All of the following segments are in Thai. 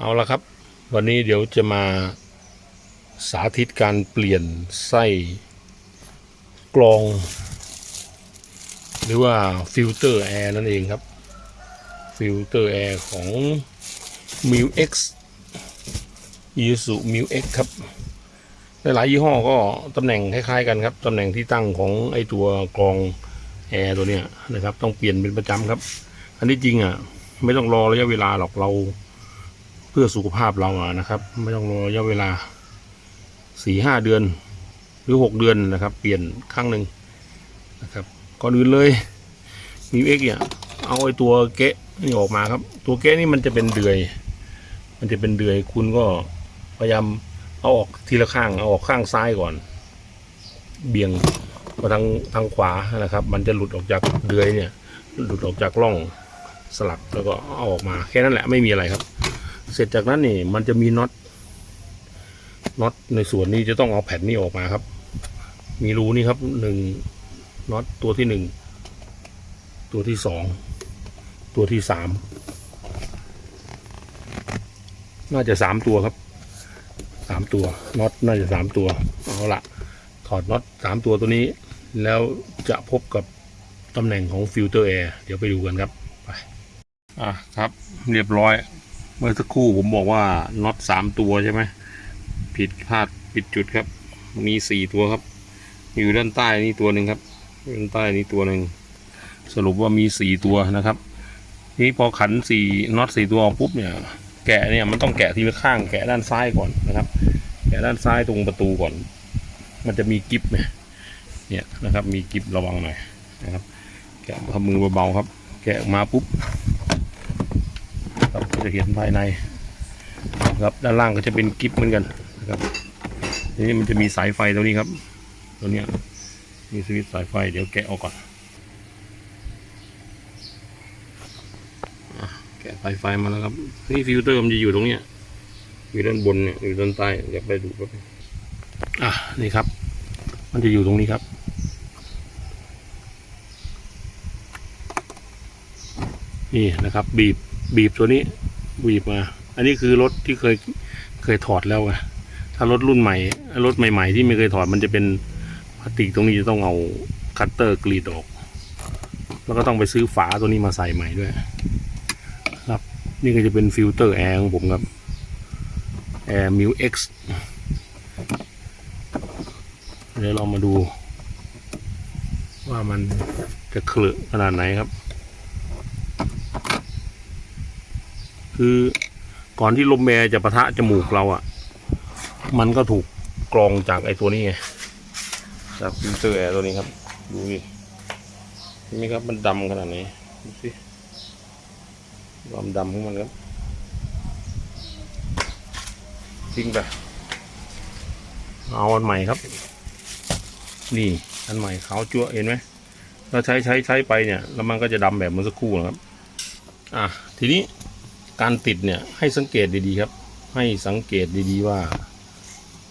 เอาละครับ วันนี้เดี๋ยวจะมาสาธิตการเปลี่ยนไส้กรอง หรือว่าฟิลเตอร์แอร์นั่นเองครับ ฟิลเตอร์แอร์ของ m i l X i s u m i l X ครับ หลายยี่ห้อก็ตำแหน่งคล้ายๆกันครับ ตำแหน่งที่ตั้งของไอตัวกรองแอร์ตัวเนี้ยนะครับ ต้องเปลี่ยนเป็นประจำครับ อันนี้จริงอะ ไม่ต้องรอระยะเวลาหรอกเรา พื่อสุขภาพเราอะนะครับ ไม่ต้องรอระยะเวลาสี่ห้าเดือน หรือหกเดือนนะครับ เปลี่ยนครั้งหนึ่งนะครับก่อนอื่นเลยมีเอ็กเนี่ยเอาไอ้ตัวเกะนี่ออกมาครับ ตัวเกะนี่มันจะเป็นเดือย มันจะเป็นเดือยคุณก็พยายามเอาออกทีละข้างเอาออกข้างซ้ายก่อน เบี่ยงมาทางทางขวานะครับ มันจะหลุดออกจากเดือยเนี่ย หลุดออกจากร่องสลักแล้วก็เอาออกมาแค่นั้นแหละไม่มีอะไรครับ เสร็จจากนั้นนี่ มันจะมีน็อตน็อตในส่วนนี้จะต้องเอาแผ่นนี้ออกมาครับ มีรูนี่ครับหนึ่งน็อตตัวที่หนึ่งตัวที่สองตัวที่สามน่าจะสามตัวครับสามตัวน็อตน่าจะสามตัวเอาละถอดน็อตสามตัวตัวนี้ แล้วจะพบกับตำแหน่งของฟิลเตอร์แอร์เดี๋ยวไปดูกันครับไปอะครับ เรียบร้อย เมื่อสักครู่ผมบอกว่าน็อตสามตัวใช่ไหมผิดพลาดผิดจุดครับ มีสี่ตัวครับ อยู่ด้านใต้นี่ตัวหนึ่งครับด้านใต้นี่ตัวหนึ่งสรุปว่ามีสี่ตัวนะครับนี่พอขันสี่น็อตสี่ตัวออกปุ๊บเนี่ย แกะเนี่ยมันต้องแกะทีละข้างแกะด้านซ้ายก่อนนะครับ แกะด้านซ้ายตรงประตูก่อน มันจะมีกิฟเนี่ยเนี่ยนะครับ มีกิฟระวังหน่อยนะครับ แกะทำมือเบาๆครับ แกะออกมาปุ๊บครับ จะเห็นภายในครับด้านล่างก็จะเป็นกิฟเหมือนกันนะครับทีนี้มันจะมีสายไฟตรงนี้ครับ ตัวเนี้ยมีสวิตช์สายไฟเดี๋ยวแกะออกก่อนแกะสายไฟมาแล้วครับนี่ฟิลเตอร์มันจะอยู่ตรงเนี้ยอยู่ด้านบนเนี่ยอยู่ด้านใต้อยากไปดูครับอะนี่ครับ มันจะอยู่ตรงนี้ครับนี่นะครับ บีบบีบตัวนี้ บีบมา อันนี้คือรถที่เคยเคยถอดแล้วไงถ้ารถรุ่นใหม่รถใหม่ ๆ ที่ไม่เคยถอดมันจะเป็นพลาสติกตรงนี้จะต้องเอาคัตเตอร์กรีดออก แล้วก็ต้องไปซื้อฝาตัวนี้มาใส่ใหม่ด้วย ครับ นี่ก็จะเป็นฟิลเตอร์แอร์ของผมครับ Air m i l X เอ็กซ์เดี๋ยวเรามาดู ว่ามันจะเคลือขนาดไหนครับ คือก่อนที่ลมแอร์จะปะทะจมูกเราอะ่ะ มันก็ถูกกรองจากไอ้ตัวนี้ไง จากฟิลเตอร์แอร์ตัวนี้ครับ ดูดิเห็นไหมครับมันดำขนาดไหนดูสิความดำของมันครับทิ้งไปเอาอันใหม่ครับ นี่อันใหม่ขาวจั่วเห็นไหมเราใช้ใช้ใช้ไปเนี่ย แล้วมันก็จะดำแบบเมื่อสักครู่นะครับ อะทีนี้ การติดเนี่ยให้สังเกตดีๆครับ ให้สังเกตดีๆว่า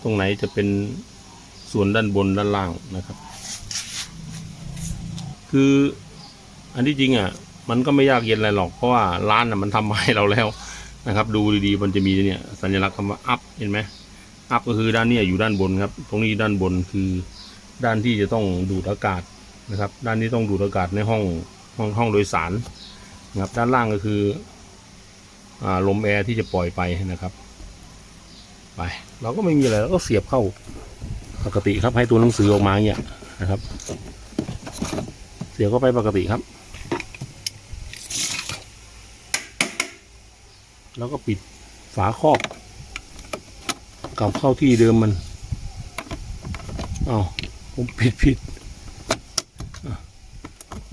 ตรงไหนจะเป็นส่วนด้านบนด้านล่างนะครับ คืออันที่จริงอะมันก็ไม่ยากเย็นอะไรหรอกเพราะว่าร้านอะมันทำมาให้เราแล้วนะครับ ดูดีๆมันจะมีเนี่ยสัญลักษณ์คำว่า up เห็นไหม up ก็คือด้านนี้อยู่ด้านบนครับ ตรงนี้ด้านบนคือด้านที่จะต้องดูดอากาศนะครับ ด้านนี้ต้องดูดอากาศในห้องห้องห้องโดยสารนะครับ ด้านล่างก็คือ ลมแอร์ที่จะปล่อยไปนะครับ ไป เราก็ไม่มีอะไรเราก็เสียบเข้าปกติครับ ให้ตัวหนังสือออกมาเงี้ยนะครับ เสียบเข้าไปปกติครับ แล้วก็ปิดฝาครอบกลับเข้าที่เดิมมันอ้าผมปิดผิด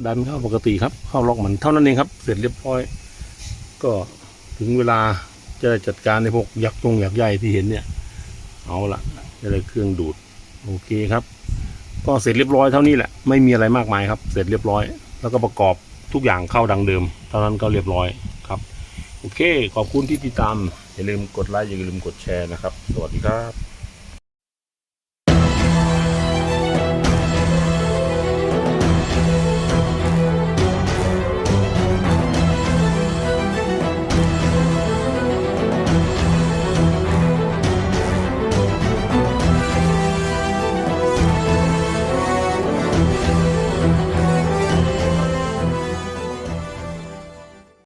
ดันเข้าปกติครับ เข้าล็อกมันเท่านั้นเองครับ เสร็จเรียบร้อย ก็ ถึงเวลาจะได้จัดการในพวกยักษ์ตรงยักษ์ใหญ่ที่เห็นเนี่ย เอาละจะได้เครื่องดูด โอเคครับ ก็เสร็จเรียบร้อยเท่านี้แหละ ไม่มีอะไรมากมายครับ เสร็จเรียบร้อย แล้วก็ประกอบทุกอย่างเข้าดังเดิม เท่านั้นก็เรียบร้อยครับ โอเค ขอบคุณที่ติดตาม อย่าลืมกดไลค์ อย่าลืมกดแชร์นะครับ สวัสดีครับ